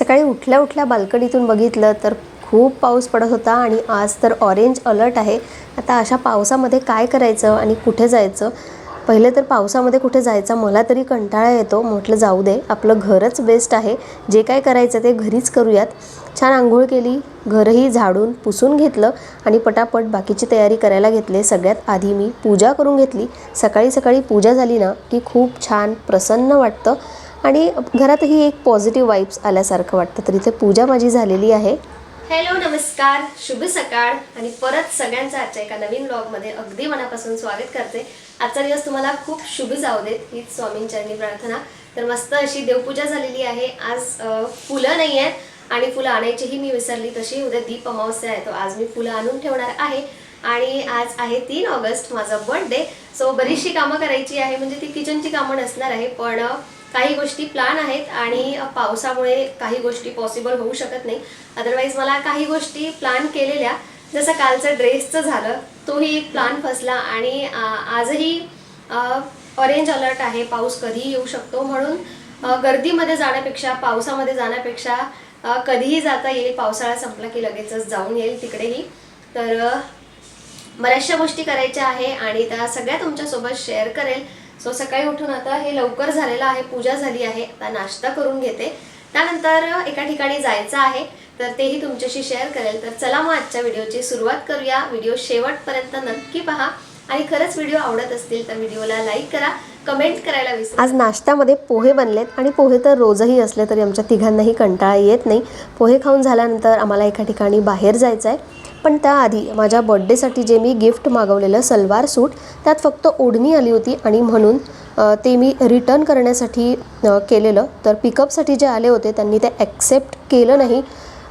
सकाळी उठल्या उठल्या बाल्कनीतून बघितलं तर खूप पाऊस पडत होता आणि आज तर ऑरेंज अलर्ट आहे. आता अशा पावसामध्ये काय करायचं आणि कुठे जायचं? पहिले तर पावसामध्ये कुठे जायचा मला तरी कंटाळा येतो. म्हटलं जाऊ दे आपलं घरच बेस्ट आहे. जे काय करायचं ते घरीच करूयात. छान आंघोळ केली घरही झाडून पुसून घेतलं आणि पटापट बाकीची तयारी करायला घेतले. सगळ्यात आधी मी पूजा करून घेतली. सकाळी सकाळी पूजा झाली ना की खूप छान प्रसन्न वाटतं. आणि घरातही एक पॉझिटिव्ह वाईब्स आल्यासारखं वाटतं. तर इथे पूजा माझी झालेली आहे. हॅलो नमस्कार. शुभ सकाळ. आणि परत सगळ्यांचं आजच्या एका नवीन ब्लॉगमध्ये अगदी मनापासून स्वागत करते. आजचा दिवस तुम्हाला खूप शुभ जाऊ देत हीच स्वामींच्यांनी प्रार्थना. तर मस्त अशी देवपूजा झालेली आहे. आज फुलं नाही आहेत आणि फुलं आणायचीही मी विसरली. तशी उद्या दीप अमावस्या आहे तो आज मी फुलं आणून ठेवणार आहे. आणि आज आहे तीन ऑगस्ट माझा बर्थडे सो बरीचशी कामं करायची आहे. म्हणजे ती किचनची कामं नसणार आहे पण काही गोष्टी प्लॅन आहेत आणि पावसामुळे काही गोष्टी पॉसिबल होऊ शकत नाही. अदरवाईज मला काही गोष्टी प्लॅन केलेल्या जसं कालचं ड्रेसचं झालं तोही एक प्लॅन फसला आणि आजही ऑरेंज अलर्ट आहे पाऊस कधीही येऊ शकतो म्हणून गर्दीमध्ये जाण्यापेक्षा पावसामध्ये जाण्यापेक्षा कधीही जाता येईल पावसाळा संपला की लगेचच जाऊन येईल तिकडेही. तर बऱ्याचशा गोष्टी करायच्या आहे आणि त्या सगळ्या तुमच्यासोबत शेअर करेल. सो सकाळी उठून आता हे लवकर झालेलं आहे पूजा झाली आहे आता नाश्ता करून घेते. त्यानंतर एका ठिकाणी जायचं आहे तर तेही तुमच्याशी शेअर करेल. तर चला मग आजच्या व्हिडिओची सुरुवात करूया. व्हिडिओ शेवटपर्यंत नक्की पहा. आणि खरंच व्हिडिओ आवडत असतील तर व्हिडिओला लाईक करा. कमेंट करायला विसरू आज नाश्त्यामध्ये पोहे बनलेत आणि पोहे तर रोजही असले तरी आमच्या तिघांनाही कंटाळा येत नाही. पोहे खाऊन झाल्यानंतर आम्हाला एका ठिकाणी बाहेर जायचं आहे पण त्याआधी माझ्या बड्डेसाठी जे मी गिफ्ट मागवलेलं सलवार सूट त्यात फक्त ओढणी आली होती आणि म्हणून ते मी रिटर्न करण्यासाठी केलेलं. तर पिकअपसाठी जे आले होते त्यांनी ते ॲक्सेप्ट केलं नाही.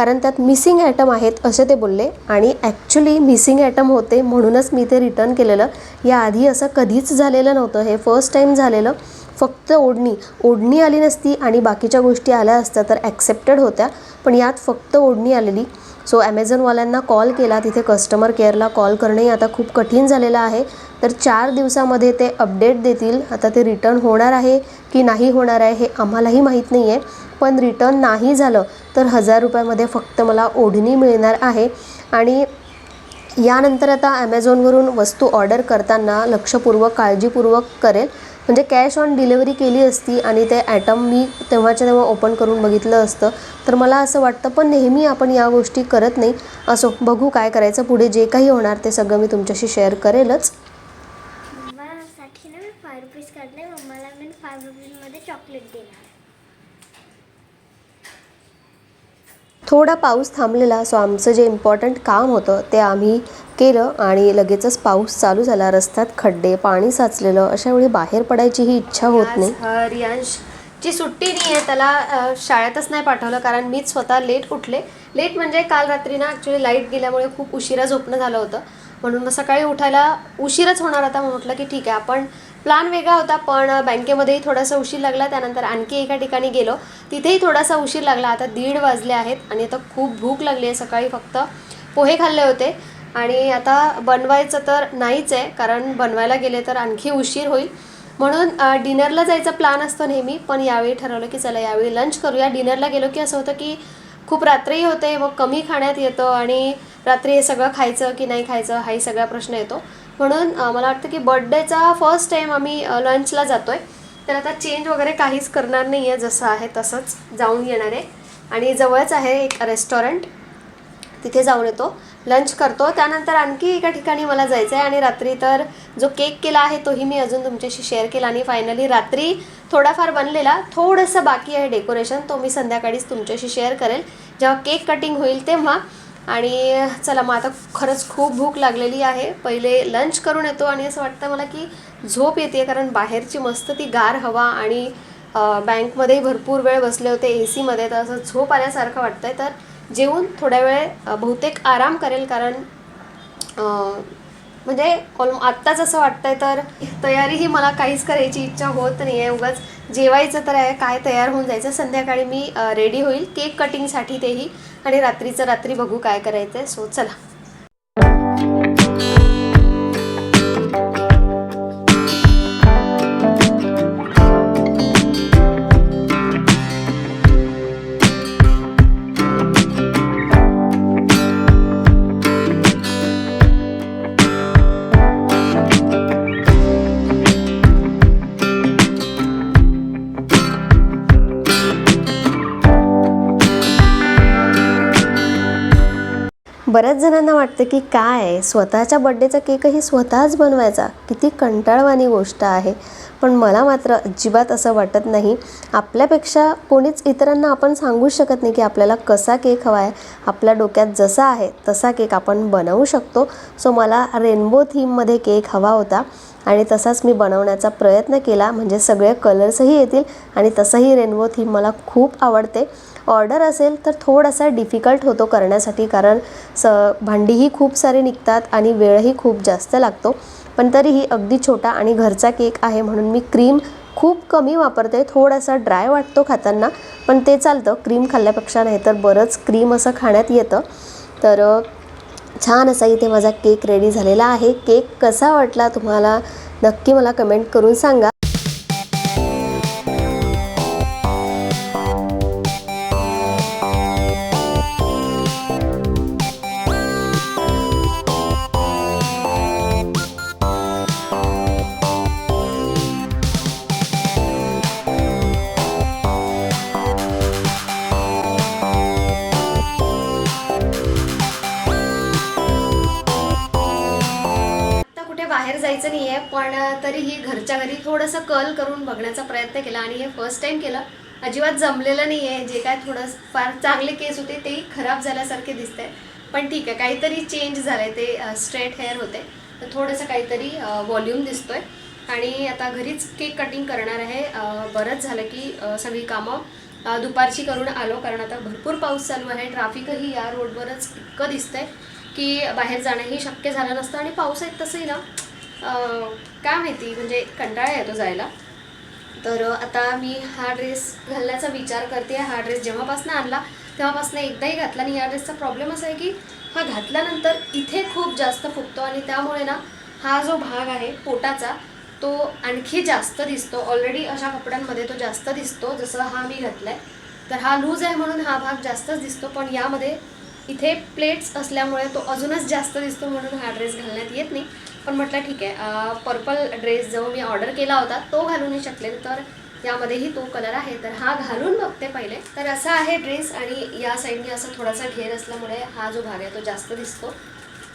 कारण त्यात मिसिंग ॲटम आहेत असे ते बोलले. आणि ॲक्च्युली मिसिंग ॲटम होते म्हणूनच मी ते रिटर्न केलेलं. याआधी असं कधीच झालेलं नव्हतं. हे फर्स्ट टाईम झालेलं. फक्त ओढणी. ओढणी आली नसती आणि बाकीच्या गोष्टी आल्या असत्या तर ॲक्सेप्टेड होत्या. पण यात फक्त ओढणी आलेली. सो ॲमेझॉनवाल्यांना कॉल केला. तिथे कस्टमर केअरला कॉल करणंही आता खूप कठीण झालेलं आहे. तर चार दिवसामध्ये ते अपडेट देतील. आता ते रिटर्न होणार आहे की नाही होणार आहे हे आम्हालाही माहीत नाही आहे पण रिटर्न नाही झालं तर हजार रुपयामध्ये फक्त मला ओढणी मिळणार आहे. आणि यानंतर आता ॲमेझॉनवरून वस्तू ऑर्डर करताना लक्षपूर्वक काळजीपूर्वक करेल. म्हणजे कॅश ऑन डिलेवरी केली असती आणि ते ॲटम मी तेव्हाच्या तेव्हा ओपन करून बघितलं असतं तर मला असं वाटतं पण नेहमी आपण या गोष्टी करत नाही. असो बघू काय करायचं पुढे जे काही होणार ते सगळं मी तुमच्याशी शेअर करेलच. थोडा पाऊस थांबलेला सो आमचं जे इम्पॉर्टंट काम होतं ते आम्ही केलं आणि लगेचच पाऊस चालू झाला. रस्त्यात खड्डे पाणी साचलेलं अशा वेळी बाहेर पडायची ही इच्छा होत नाही. रियांश ची सुट्टी नाही आहे त्याला शाळेतच नाही पाठवलं कारण मीच स्वतः लेट उठले. लेट म्हणजे काल रात्री ना ॲक्च्युली लाइट गेल्यामुळे खूप उशिरा झोपणं झालं होतं. म्हणून मग सकाळी उठायला उशीरच होणार मग म्हटलं की ठीक आहे आपण प्लॅन वेगळा होता पण बँकेमध्येही थोडासा उशीर लागला. त्यानंतर आणखी एका ठिकाणी गेलो. तिथेही थोडासा उशीर लागला. आता दीड वाजले आहेत आणि आता खूप भूक लागली आहे. सकाळी फक्त पोहे खाल्ले होते. आणि आता बनवायचं तर नाहीच आहे कारण बनवायला गेले तर आणखी उशीर होईल. म्हणून डिनरला जायचा प्लॅन असतो नेहमी पण यावेळी ठरवलं की चला यावेळी लंच करूया. डिनरला गेलो की असं होतं की खूप रात्रीही होते मग कमी खाण्यात येतं आणि रात्री हे सगळं खायचं की नाही खायचं हाही सगळा प्रश्न येतो. म्हणून मला वाटतं की बर्थडेचा फर्स्ट टाईम आम्ही लंचला जातो आहे तर आता चेंज वगैरे काहीच करणार नाही आहे जसं आहे तसंच जाऊन येणार आहे. आणि जवळच आहे एक रेस्टॉरंट तिथे जाऊन येतो. लंच करतो. त्यानंतर आणखी एका ठिकाणी मला जायचं आहे आणि रात्री तर जो केक केला आहे तोही मी अजून तुमच्याशी शेअर केला. आणि फायनली रात्री थोडाफार बनलेला थोडंसं बाकी आहे डेकोरेशन तो मी संध्याकाळीच तुमच्याशी शेअर करेल. जेव्हा केक कटिंग होईल तेव्हा आणि चला मग आता खरंच खूप भूक लागलेली आहे. पहिले लंच करून येतो आणि असं वाटतं मला की झोप येते कारण बाहेरची मस्त ती गार हवा आणि बँकमध्येही भरपूर वेळ बसले होते ए सीमध्ये तर असं झोप आल्यासारखं वाटतं आहे तर जेवून थोड्या वेळ बहुतेक आराम करेल कारण म्हणजे ऑल आत्ताच असं वाटतंय तर तयारीही मला काहीच करायची इच्छा होत नाही आहे उगाच जेवायचं तर आहे काय तयार होऊन जायचं. संध्याकाळी मी रेडी होईल. केक कटिंगसाठी तेही. आणि रात्रीचं रात्री बघू काय करायचं आहे सो चला. बऱ्याच जणांना वाटतं की काय स्वतःच्या बड्डेचा केकही स्वतःच बनवायचा. किती कंटाळवाणी गोष्ट आहे. पण मला मात्र अजिबात असं वाटत नाही. आपल्यापेक्षा कोणीच इतरांना आपण सांगू शकत नाही की आपल्याला कसा केक हवा आहे. आपल्या डोक्यात जसा आहे तसा केक आपण बनवू शकतो. सो मला रेनबो थीममध्ये केक हवा होता. आणि तसाच मी बनवण्याचा प्रयत्न केला. म्हणजे सगळे कलर्सही येतील आणि तसंही रेनबो थीम मला खूप आवडते. ऑर्डर असेल तर थोडासा डिफिकल्ट होतो करण्यासाठी कारण स भांडीही खूप सारे निघतात आणि वेळही खूप जास्त लागतो. पण तरीही अगदी छोटा आणि घरचा केक आहे म्हणून मी क्रीम खूप कमी वापरते. थोडासा ड्राय वाटतो खाताना पण ते चालतं. क्रीम खाल्ल्यापेक्षा नाही तर बरंच क्रीम असं खाण्यात येतं. तर छान असा इथे माझा केक रेडी झालेला आहे. केक कसा वाटला तुम्हाला नक्की मला कमेंट करून सांगा. घरच्या घरी थोडंसं कल करून बघण्याचा प्रयत्न केला आणि हे फर्स्ट टाइम केलं. अजिबात जमलेलं नाही आहे जे काय थोडं फार चांगले केस होते तेही खराब झाल्यासारखे दिसते पण ठीक आहे काहीतरी चेंज झालं आहे ते स्ट्रेट हेअर होते. तर थोडंसं काहीतरी व्हॉल्यूम आहे आणि आता घरीच केक कटिंग करणार आहे. बरंच झालं की सगळी कामं दुपारची करून आलो. कारण आता भरपूर पाऊस चालू आहे. ट्रॅफिकही या रोडवरच इतकं दिसतंय की बाहेर जाणंही शक्य झालं नसतं. आणि पाऊस आहेत तसंही ना. काय माहिती म्हणजे कंटाळा येतो जायला. तर आता मी हा ड्रेस घालण्याचा विचार करते. हा ड्रेस जेव्हापासून आणला तेव्हापासून एकदाही घातला आणि या ड्रेसचा प्रॉब्लेम असा आहे की हा घातल्यानंतर इथे खूप जास्त फुगतो आणि त्यामुळे ना हा जो भाग आहे पोटाचा तो आणखी जास्त दिसतो. ऑलरेडी अशा कपड्यांमध्ये तो जास्त दिसतो जसं हा मी घातला आहे तर हा लूज आहे म्हणून हा भाग जास्तच दिसतो पण यामध्ये इथे प्लेट्स असल्यामुळे तो अजूनच जास्त दिसतो म्हणून हा ड्रेस घालण्यात येत नाही. पण म्हटलं ठीक आहे पर्पल ड्रेस जो मी ऑर्डर केला होता तो घालू नाही शकले. तर यामध्येही तो कलर आहे. तर हा घालून बघते पहिले. तर असा आहे ड्रेस आणि या साईडने असा थोडासा घेर असल्यामुळे हा जो भाग आहे तो जास्त दिसतो.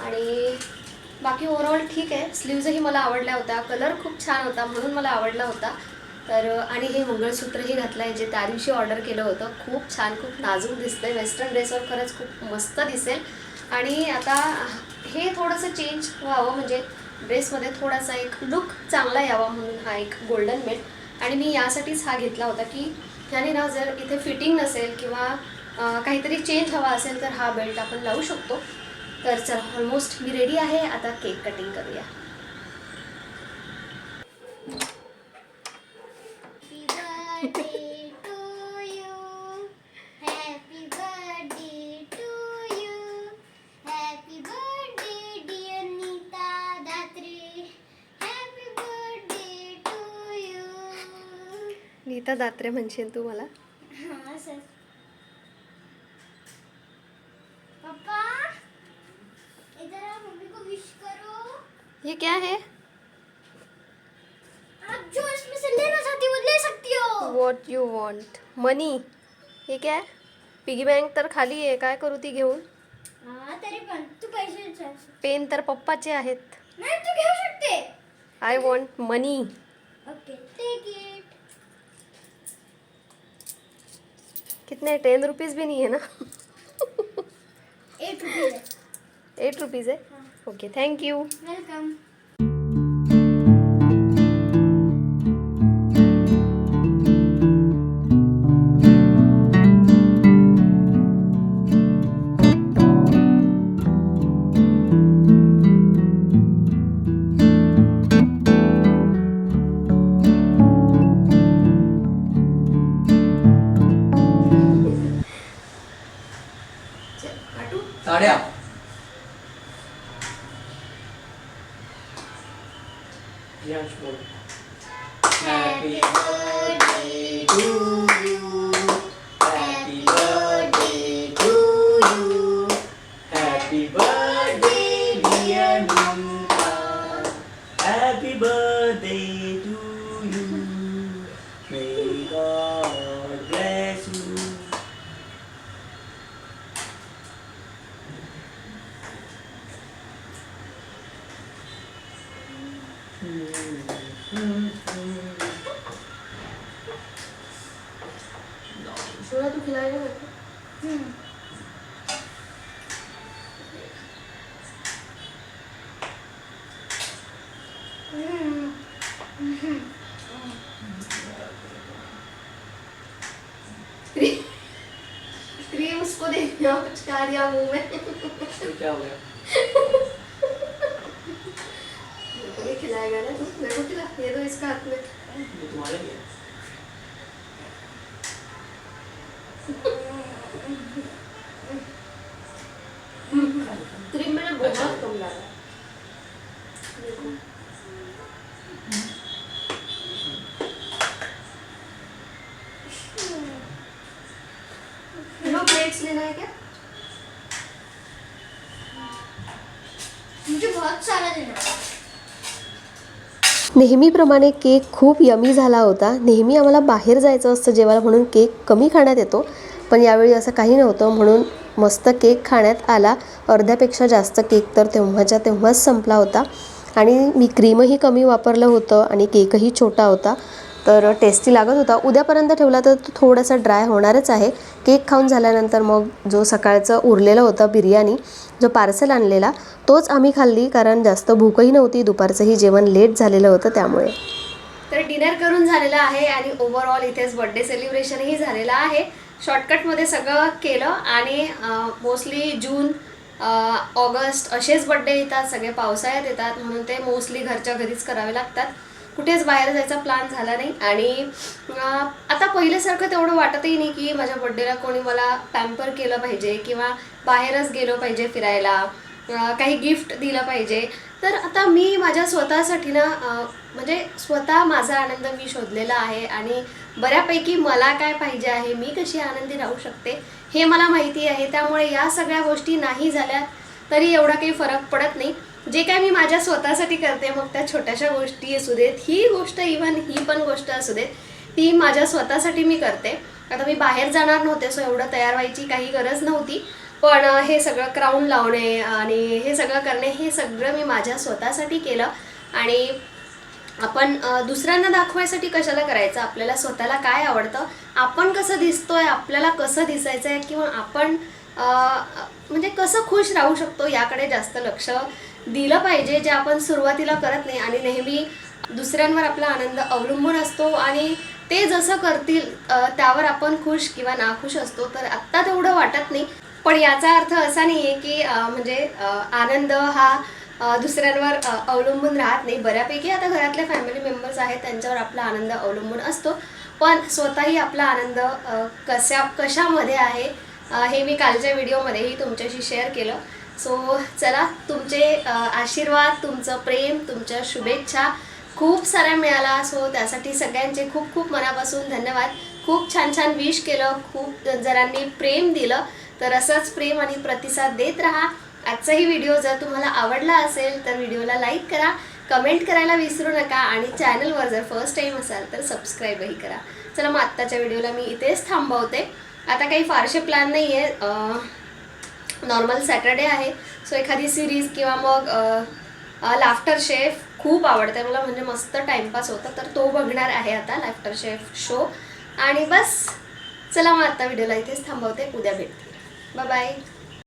आणि बाकी ओव्हरऑल ठीक आहे. स्लीव्जही मला आवडल्या होत्या. कलर खूप छान होता म्हणून मला आवडला होता. तर आणि हे मंगळसूत्रही घातलं आहे जे त्या दिवशी ऑर्डर केलं होतं खूप छान खूप नाजूक दिसतंय. वेस्टर्न ड्रेसवर खरंच खूप मस्त दिसेल. आणि आता हे थोडंसं चेंज व्हावं म्हणजे ड्रेसमध्ये थोडासा एक लुक चांगला यावा म्हणून हा एक गोल्डन बेल्ट आणि मी यासाठीच हा घेतला होता की ह्याने ना जर इथे फिटिंग नसेल किंवा काहीतरी चेंज हवा असेल तर हा बेल्ट आपण लावू शकतो. तर चला ऑलमोस्ट मी रेडी आहे. आता केक कटिंग करूया. नीता दात्रे म्हणशील तू मला? वॉट यू वॉन्ट मनी हे काय? पिगी बँक तर खाली आहे. काय करू ती घेऊन? हाँ तरी पण. तू पैसे विचार पेन तर पप्पाचे आहेत. नाही तू घेऊ शकते. I want money okay take it कितने? टेन रुपीज़ भी नहीं है ना? एट रुपीज़ है. एट रुपीज़ है? Okay thank you welcome แล้ว Happy birthday to cream उसको दे दिया पुचका दिया मुंह में तो क्या हो गया मेरे को भी खिलाएगा ना तू मेरे को खिला ये दो इसका हाथ में तुम्हारा ही है क्रीम मैंने बहुत कम डाला देखो नो प्लेट्स लेना है क्या मुझे बहुत सारा देना नेहमीप्रमाणे केक खूप यमी झाला होता. नेहमी आम्हाला बाहेर जायचं असतं जेवायला म्हणून केक कमी खाण्यात येतो. पण यावेळी असं काही नव्हतं म्हणून मस्त केक खाण्यात आला. अर्ध्यापेक्षा जास्त केक तर तेव्हाच्या तेव्हाच संपला होता. आणि मी क्रीमही कमी वापरलं होतं आणि केकही छोटा होता. तर टेस्टी लागत होता. उद्यापर्यंत ठेवला तर तो थोडासा ड्राय होणारच आहे. केक खाऊन झाल्यानंतर मग जो सकाळचं उरलेलं होतं बिर्याणी जो पार्सल आणलेला तोच आम्ही खाल्ली कारण जास्त भूकही नव्हती. दुपारचंही जेवण लेट झालेलं होतं त्यामुळे. तर डिनर करून झालेलं आहे आणि ओव्हरऑल इथेच बड्डे सेलिब्रेशनही झालेलं आहे. शॉर्टकटमध्ये सगळं केलं आणि मोस्टली जून ऑगस्ट असेच बड्डे येतात. सगळे पावसाळ्यात येतात म्हणून ते मोस्टली घरच्या घरीच करावे लागतात. कुठेच बाहेर जायचा प्लॅन झाला नाही. आणि आता पहिल्यासारखं तेवढं वाटतही नाही की माझ्या बड्डेला कोणी मला पॅम्पर केलं पाहिजे किंवा बाहेरच गेलो पाहिजे फिरायला काही गिफ्ट दिलं पाहिजे. तर आता मी माझ्या स्वतःसाठी ना म्हणजे स्वतः माझा आनंद मी शोधलेला आहे आणि बऱ्यापैकी मला काय पाहिजे आहे मी कशी आनंदी राहू शकते हे मला माहिती आहे. त्यामुळे या सगळ्या गोष्टी नाही झाल्या तरी एवढा काही फरक पडत नाही. जे काय मी माझ्या स्वतःसाठी करते मग त्या छोट्याशा गोष्टी असू देत ही गोष्ट इव्हन ही पण गोष्ट असू देत ती माझ्या स्वतःसाठी मी करते. आता मी बाहेर जाणार नव्हते सो एवढं तयार व्हायची काही गरज नव्हती. पण हे सगळं क्राऊन लावणे आणि हे सगळं करणे हे सगळं मी माझ्या स्वतःसाठी केलं. आणि आपण दुसऱ्यांना दाखवायसाठी कशाला करायचं? आपल्याला स्वतःला काय आवडतं? आपण कसं दिसतोय? आपल्याला कसं दिसायचं आहे किंवा आपण म्हणजे कसं खुश राहू शकतो? याकडे जास्त लक्ष दिलं पाहिजे जे आपण सुरुवातीला करत नाही आणि नेहमी दुसऱ्यांवर आपला आनंद अवलंबून असतो आणि ते जसं करतील त्यावर आपण खुश किंवा नाखुश असतो तर आत्ता तेवढं वाटत नाही. पण याचा अर्थ असा नाही आहे की म्हणजे आनंद हा दुसऱ्यांवर अवलंबून राहत नाही. बऱ्यापैकी आता घरातले फॅमिली मेंबर्स आहेत त्यांच्यावर आपला आनंद अवलंबून असतो. पण स्वतःही आपला आनंद कशा कशामध्ये आहे हे मी कालच्या व्हिडिओमध्येही तुमच्याशी शेअर केलं. सो चला तुमचे आशीर्वाद तुमचं प्रेम तुमच्या शुभेच्छा खूप साऱ्या मिळाला. सो त्यासाठी सगळ्यांचे खूप खूप मनापासून धन्यवाद. खूप छान छान विश केलं. खूप जणांनी प्रेम दिलं. तर असंच प्रेम आणि प्रतिसाद देत राहा. आजचाही व्हिडिओ जर तुम्हाला आवडला असेल तर व्हिडिओला लाईक करा. कमेंट करायला विसरू नका आणि चॅनलवर जर फर्स्ट टाईम असाल तर सबस्क्राईबही करा. चला मग आत्ताच्या व्हिडिओला मी इथेच थांबवते. आता काही फारसे प्लॅन नाही आहे नॉर्मल सॅटर्डे आहे. सो एखादी सिरीज किंवा मग लाफ्टर शेफ खूप आवडते. मला म्हणजे मस्त टाइमपास होता तर तो बघणार आहे आता लाफ्टर शेफ शो आणि बस चला मग आता व्हिडिओला इथेच थांबवते. उद्या भेटते. Bye bye